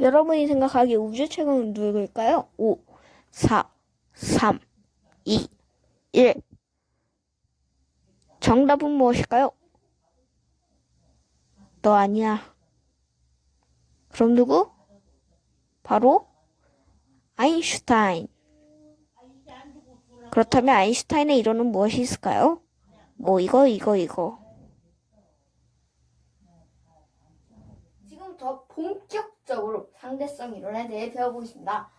여러분이 생각하기에 우주 최강은 누구일까요? 5, 4, 3, 2, 1. 정답은 무엇일까요? 너 아니야. 그럼 누구? 바로 아인슈타인. 그렇다면 아인슈타인의 이론은 무엇이 있을까요? 뭐 이거 이거 이거. 지금부터 본격적으로 상대성 이론에 대해 배워보겠습니다.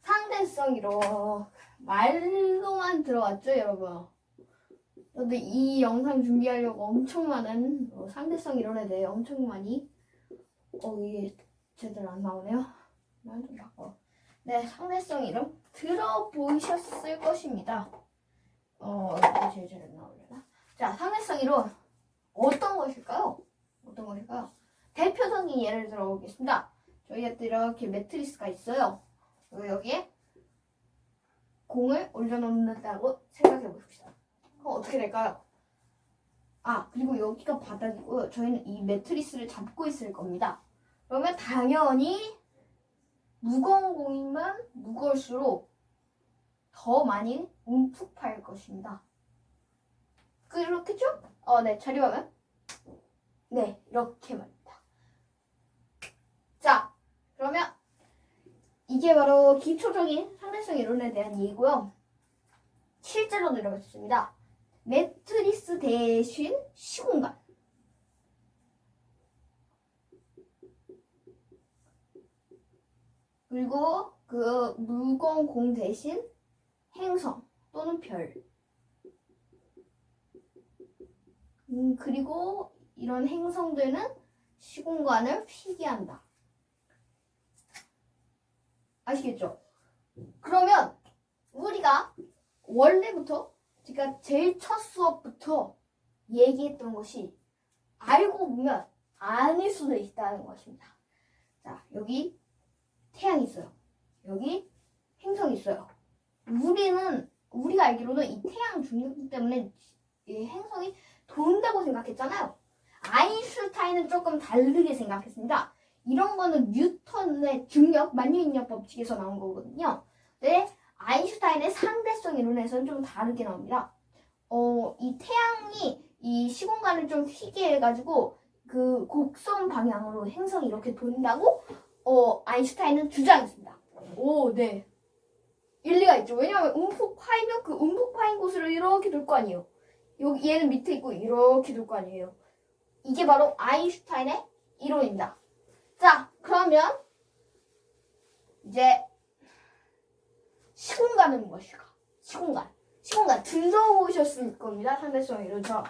상대성 이론 말로만 들어왔죠, 여러분? 저도 이 영상 준비하려고 엄청 많은 어, 상대성 이론에 대해 엄청 많이 어 이게 제대로 안 나오네요. 말 좀 바꿔. 네, 상대성 이론 들어보셨을 것입니다. 어 이게 잘 나오려나? 자, 상대성 이론 어떤 것일까요? 어떤 것일까요? 대표적인 예를 들어보겠습니다. 저희한테 이렇게 매트리스가 있어요. 여기에 공을 올려놓는다고 생각해 봅시다. 그럼 어떻게 될까요? 아, 그리고 여기가 바닥이고요. 저희는 이 매트리스를 잡고 있을 겁니다. 그러면 당연히 무거운 공이면 무거울수록 더 많이 움푹 파일 것입니다. 그렇겠죠? 어, 네, 자료화면. 네, 이렇게. 자, 그러면 이게 바로 기초적인 상대성 이론에 대한 얘기고요. 실제로 내려갔습니다. 매트리스 대신 시공간. 그리고 그 무거운 공 대신 행성 또는 별. 음, 그리고 이런 행성들은 시공간을 휘게한다. 아시겠죠? 그러면 우리가 원래부터 제가 제일 첫 수업부터 얘기했던 것이 알고 보면 아닐 수도 있다는 것입니다. 자, 여기 태양이 있어요. 여기 행성이 있어요. 우리는 우리가 알기로는 이 태양 중력기 때문에 이 행성이 돈다고 생각했잖아요. 아인슈타인은 조금 다르게 생각했습니다. 이런 거는 뉴턴의 중력, 만유인력 법칙에서 나온 거거든요. 네, 아인슈타인의 상대성 이론에서는 좀 다르게 나옵니다. 어, 이 태양이 이 시공간을 좀 휘게 해가지고 그 곡선 방향으로 행성이 이렇게 돈다고 어, 아인슈타인은 주장했습니다. 오, 네. 일리가 있죠. 왜냐하면 움푹 파이면 그 움푹 파인 곳으로 이렇게 돌 거 아니에요. 여기 얘는 밑에 있고 이렇게 돌 거 아니에요. 이게 바로 아인슈타인의 이론입니다. 자, 그러면 이제 시공간은 무엇일까? 시공간. 시공간 들어보셨을 겁니다. 상대성 이론처럼.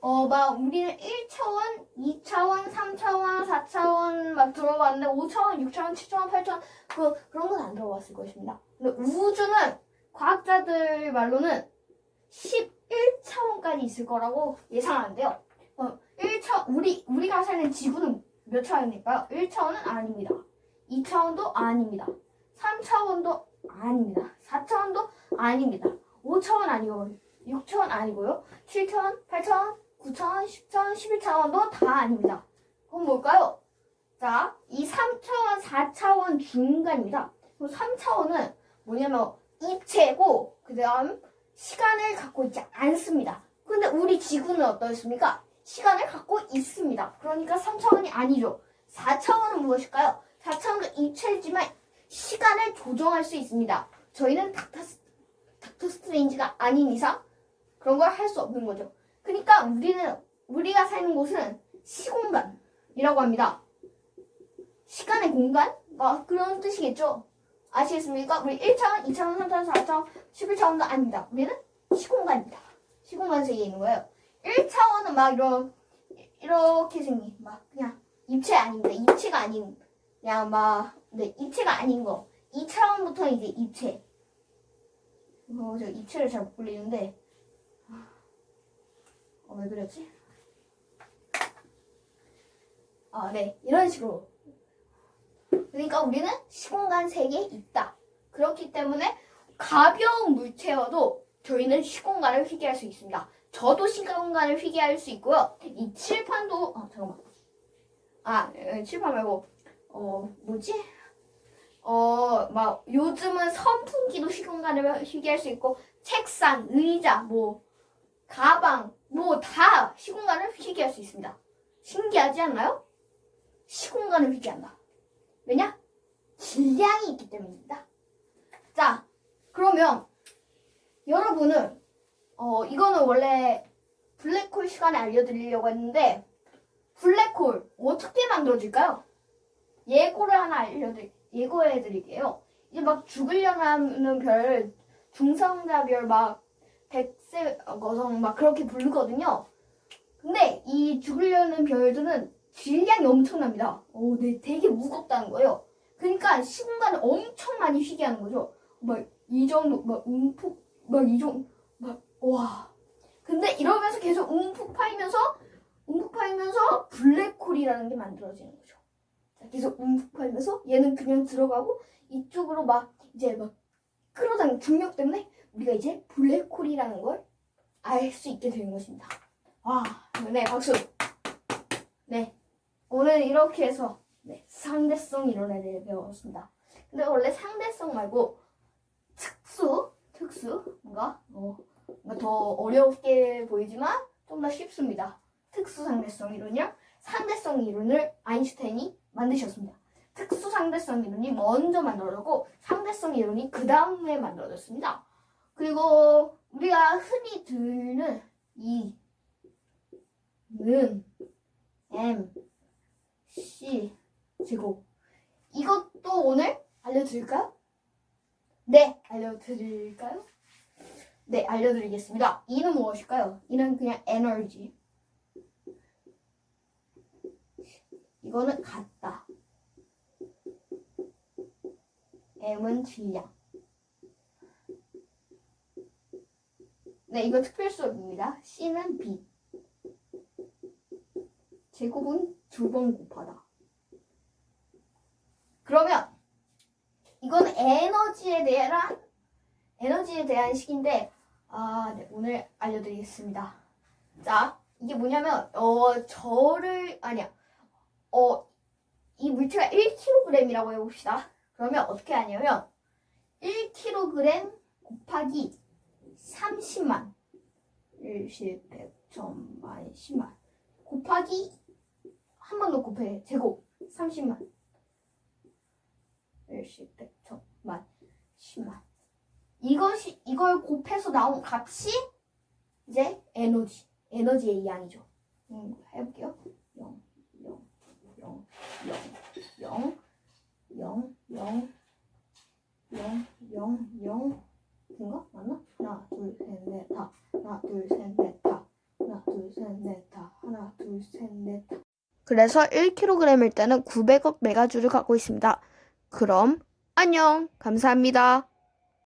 어, 막 우리는 1차원, 2차원, 3차원, 4차원 막 들어봤는데 5차원, 6차원, 7차원, 8차원 그 그런 건 안 들어봤을 것입니다. 근데 우주는 과학자들 말로는 11차원까지 있을 거라고 예상하는데요. 어, 1차 우리 우리가 사는 지구는 몇 차원일까요? 1차원은 아닙니다. 2차원도 아닙니다. 3차원도 아닙니다. 4차원도 아닙니다. 5차원 아니고 6차원 아니고요. 7차원, 8차원, 9차원, 10차원, 11차원도 다 아닙니다. 그럼 뭘까요? 자, 이 3차원, 4차원 중간입니다. 그럼 3차원은 뭐냐면 입체고 그 다음 시간을 갖고 있지 않습니다. 근데 우리 지구는 어떻습니까? 시간을 갖고 있습니다. 그러니까 3차원이 아니죠. 4차원은 무엇일까요? 4차원도 입체지만 시간을 조정할 수 있습니다. 저희는 닥터, 닥터 스트레인지가 아닌 이상 그런 걸 할 수 없는 거죠. 그러니까 우리는 우리가 사는 곳은 시공간이라고 합니다. 시간의 공간? 뭐 그런 뜻이겠죠. 아시겠습니까? 우리 1차원, 2차원, 3차원, 4차원, 11차원도 아닙니다. 우리는 시공간입니다. 시공간 세계에 있는 거예요. 1차원은 막 이런 이렇게 생긴 막 그냥 입체 아닙니다. 입체가 아닌 그냥 막 네, 입체가 아닌 거. 2차원부터 이제 입체. 어, 저 입체를 잘 못 불리는데 어, 왜 그랬지? 아, 네. 이런 식으로. 그러니까 우리는 시공간 세계에 있다. 그렇기 때문에 가벼운 물체여도 저희는 시공간을 휘게할 수 있습니다. 저도 시공간을 휘게할 수 있고요. 이 칠판도 아 잠깐만. 아 에, 칠판 말고 어 뭐지? 어 막 요즘은 선풍기도 시공간을 휴게할 수 있고 책상, 의자, 뭐 가방 뭐 다 시공간을 휴게할 수 있습니다. 신기하지 않나요? 시공간을 휴게한다. 왜냐? 질량이 있기 때문입니다. 자, 그러면 여러분은 어 이거는 원래 블랙홀 시간에 알려드리려고 했는데 블랙홀 어떻게 만들어질까요? 예고를 하나 알려드리 예고해드릴게요. 이제 막 죽으려는 별 중성자별 막 백색 거성 막 그렇게 부르거든요. 근데 이 죽으려는 별들은 질량이 엄청납니다. 오, 네, 되게 무겁다는 거예요. 그러니까 시공간을 엄청 많이 휘게 하는 거죠. 막 이 정도, 막 움푹, 막 이 정도, 막 와. 근데 이러면서 계속 움푹 파이면서 움푹 파이면서 블랙홀이라는 게 만들어지는 거죠. 자, 계속 움푹 파이면서 얘는 그냥 들어가고 이쪽으로 막 이제 막 끌어당기는 중력 때문에 우리가 이제 블랙홀이라는 걸 알 수 있게 되는 것입니다. 와, 네, 박수. 네, 오늘 이렇게 해서 네, 상대성 이론에 대해 배웠습니다. 근데 원래 상대성 말고 특수, 특수 뭔가 어, 더 어렵게 보이지만 좀 더 쉽습니다. 특수 상대성 이론이랑 상대성 이론을 아인슈타인이 만드셨습니다. 특수 상대성 이론이 먼저 만들어졌고 상대성 이론이 그 다음에 만들어졌습니다. 그리고 우리가 흔히 듣는 이, 는, m, c 제곱 이것도 오늘 알려드릴까요? 네, 알려드릴까요? 네, 알려드리겠습니다. 이는 무엇일까요? 이는 그냥 에너지. 이거는 같다. M은 질량. 네, 이거 특별 수업입니다. C는 빛. 제곱은 두 번 곱하다. 그러면 이건 에너지에 대한 에너지에 대한 식인데 아, 네, 오늘 알려드리겠습니다. 자, 이게 뭐냐면 어 저를 아니야 어 이 물체가 1kg이라고 해봅시다. 그러면 어떻게 하냐면 1kg 곱하기 30만 1, 10, 100, 1000 만, 10만 곱하기 한 번 더 곱해 제곱 30만 1, 10, 100, 1000만 10만 이것이 이걸 곱해서 나온 값이 이제 에너지 에너지의 양이죠. 음, 해볼게요. 0, 0, 0, 0, 0, 0, 0, 0, 0, 0인가? 맞나? 하나, 둘, 셋, 넷, 다. 하나, 둘, 셋, 넷, 다. 하나, 둘, 셋, 넷, 다. 하나, 둘, 셋, 넷, 다. 그래서 1kg일 때는 900억 메가줄을 갖고 있습니다. 그럼 안녕. 감사합니다.